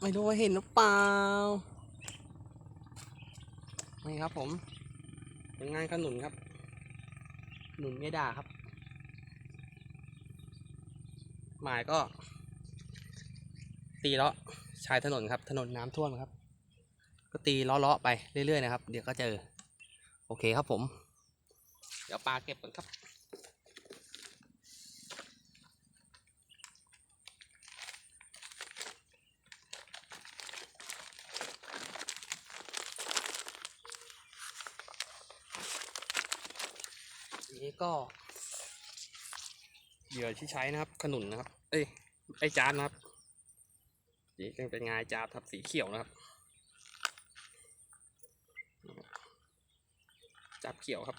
ไม่รู้ว่าเห็นหรือเปล่า นี่ครับผม เป็นงานขนุนครับ หนุนไม่ด่าครับ หมายก็ ตีเลาะชายถนนครับ ถนนน้ำท่วมครับ ก็ตีเลาะๆไปเรื่อยๆนะครับ เดี๋ยวก็เจอ โอเคครับผม เดี๋ยวปลาเก็บก่อนครับ นี้ก็เหยื่อที่ใช้นะครับ ขนุนนะครับ เอ้ยไอจานนะครับนี่ยังเป็นงายจาทับสีเขียวนะครับ จับเขียวครับ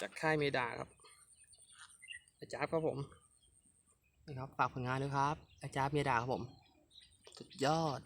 จากค่ายเมดาครับอาจารย์ครับผมนี่ครับฝากผลงานด้วยครับ อาจารย์เมดาครับผม สุดยอด